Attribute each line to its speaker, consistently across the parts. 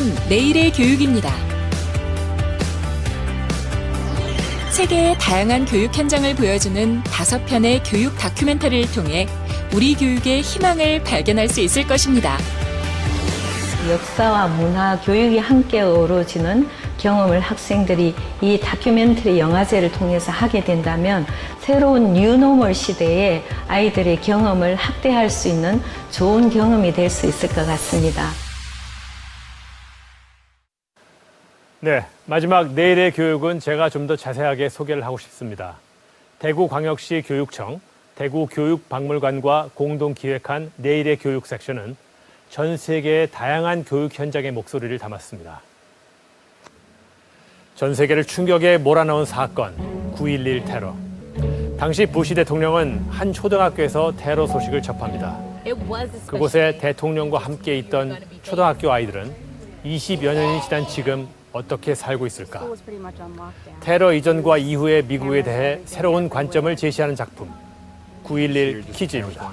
Speaker 1: 이것은 내일의 교육입니다. 세계의 다양한 교육 현장을 보여주는 다섯 편의 교육 다큐멘터리를 통해 우리 교육의 희망을 발견할 수 있을 것입니다.
Speaker 2: 역사와 문화, 교육이 함께 어우러지는 경험을 학생들이 이 다큐멘터리 영화제를 통해서 하게 된다면 새로운 뉴노멀 시대에 아이들의 경험을 확대할 수 있는 좋은 경험이 될 수 있을 것 같습니다.
Speaker 3: 네, 마지막 내일의 교육은 제가 좀 더 자세하게 소개를 하고 싶습니다. 대구광역시 교육청, 대구교육박물관과 공동 기획한 내일의 교육 섹션은 전 세계의 다양한 교육 현장의 목소리를 담았습니다. 전 세계를 충격에 몰아넣은 사건, 9.11 테러. 당시 부시 대통령은 한 초등학교에서 테러 소식을 접합니다. 그곳에 대통령과 함께 있던 초등학교 아이들은 20여 년이 지난 지금 어떻게 살고 있을까? 테러 이전과 이후의 미국에 대해 새로운 관점을 제시하는 작품 9.11 퀴즈입니다.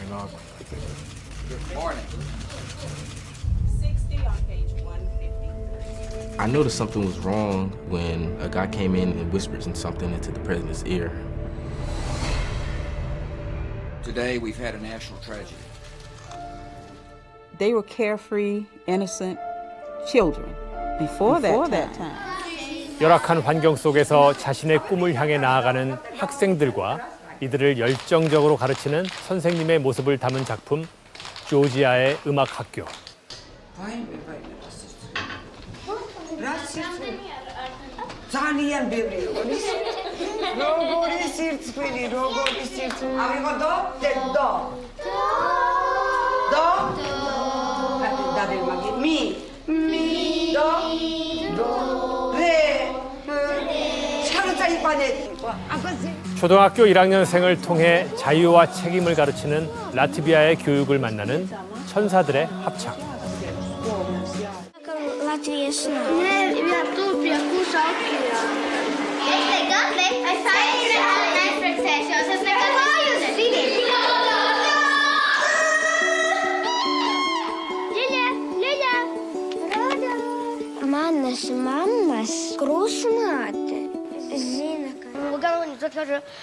Speaker 4: 60 on page 153.
Speaker 5: I noticed something was wrong when a guy came in and whispered something into the president's ear.
Speaker 6: Today, we've had a national tragedy.
Speaker 7: They were carefree, innocent children before, that, time.
Speaker 3: 열악한 환경 속에서 자신의 꿈을 향해 나아가는 학생들과 이들을 열정적으로 가르치는 선생님의 모습을 담은 작품 조지아의 음악 학교. 초등학교 1학년생을 통해 자유와 책임을 가르치는 라트비아의 교육을 만나는 천사들의 합창.
Speaker 8: Latviešu nav. Nē,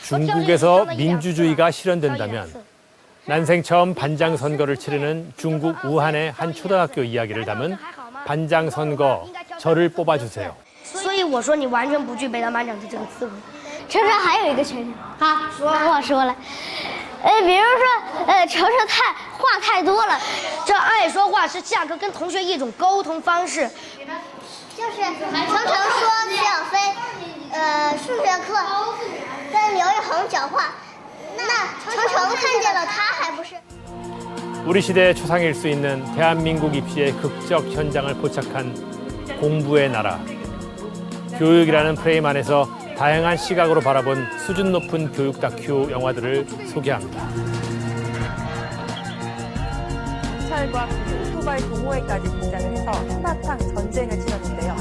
Speaker 3: 중국에서 민주주의가 실현된다면 난생 처음 반장 선거를 치르는 중국 우한의 한 초등학교 이야기를 담은 반장 선거 저를 뽑아주세요.
Speaker 8: 所以我说你完全不具备当班长的这个资格。晨晨还有一个缺点，好，说我说了， 呃，比如说，呃，晨晨太话太多了，这爱说话是下课跟同学一种沟通方式。就是程程说徐小飞，呃，数学课跟刘一恒讲话，那程程看见了，他还不是？
Speaker 3: 우리 시대의 초상일 수 있는 대한민국 입시의 극적 현장을 포착한 공부의 나라. 교육이라는 프레임 안에서 다양한 시각으로 바라본 수준 높은 교육 다큐 영화들을 소개합니다.
Speaker 9: 경찰과 오토바이 동호회까지 등장을 해서 한바탕 전쟁을 치렀는데요.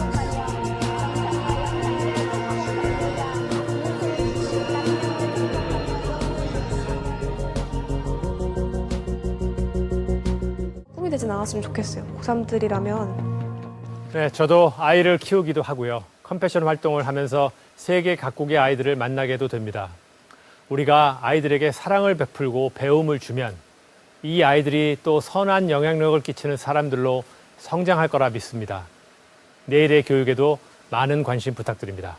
Speaker 9: 꿈이 되진 않았으면 좋겠어요. 고3들이라면
Speaker 3: 네, 저도 아이를 키우기도 하고요. 컴패션 활동을 하면서 세계 각국의 아이들을 만나게도 됩니다. 우리가 아이들에게 사랑을 베풀고 배움을 주면 이 아이들이 또 선한 영향력을 끼치는 사람들로 성장할 거라 믿습니다. 내일의 교육에도 많은 관심 부탁드립니다.